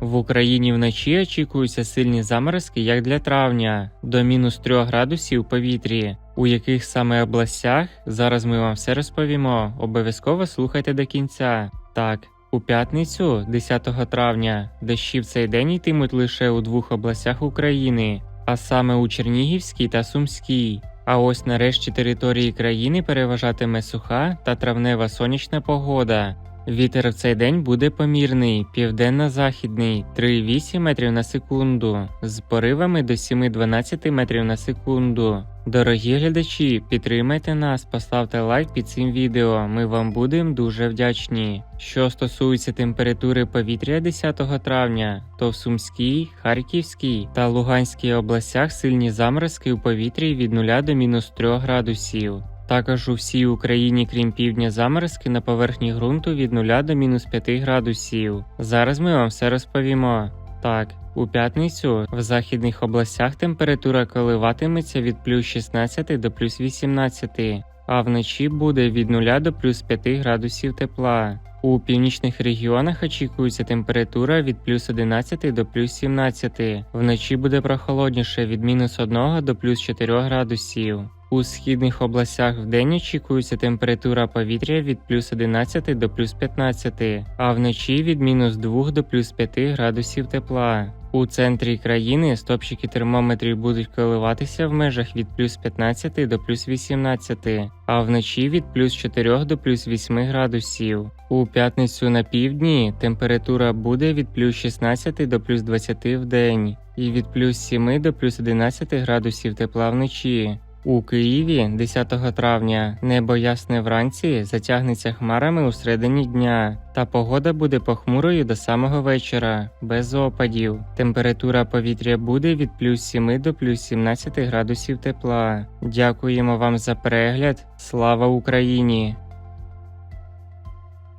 В Україні вночі очікуються сильні заморозки, як для травня, до мінус 3 градусів у повітрі. У яких саме областях зараз ми вам все розповімо. Обов'язково слухайте до кінця. Так, у п'ятницю, 10 травня, дощі в цей день йтимуть лише у двох областях України, а саме у Чернігівській та Сумській. А ось нарешті території країни переважатиме суха та травнева сонячна погода. Вітер в цей день буде помірний, південно-західний 3,8 метрів на секунду, з поривами до 7-12 метрів на секунду. Дорогі глядачі, підтримайте нас, поставте лайк під цим відео. Ми вам будемо дуже вдячні. Що стосується температури повітря 10 травня, то в Сумській, Харківській та Луганській областях сильні заморозки у повітрі від 0 до мінус 3 градусів. Також у всій Україні, крім півдня, заморозки на поверхні ґрунту від 0 до мінус 5 градусів. Зараз ми вам все розповімо. Так, у п'ятницю в західних областях температура коливатиметься від плюс 16 до плюс 18, а вночі буде від 0 до плюс 5 градусів тепла. У північних регіонах очікується температура від плюс 11 до плюс 17. Вночі буде прохолодніше від мінус 1 до плюс 4 градусів. У східних областях вдень очікується температура повітря від плюс 11 до плюс 15, а вночі від мінус 2 до плюс 5 градусів тепла. У центрі країни стопчики термометрів будуть коливатися в межах від плюс 15 до плюс 18, а вночі від плюс 4 до плюс 8 градусів. У п'ятницю на півдні температура буде від плюс 16 до плюс 20 в день і від плюс 7 до плюс 11 градусів тепла вночі. У Києві 10 травня небо ясне вранці затягнеться хмарами у середині дня, та погода буде похмурою до самого вечора, без опадів. Температура повітря буде від плюс 7 до плюс 17 градусів тепла. Дякуємо вам за перегляд. Слава Україні!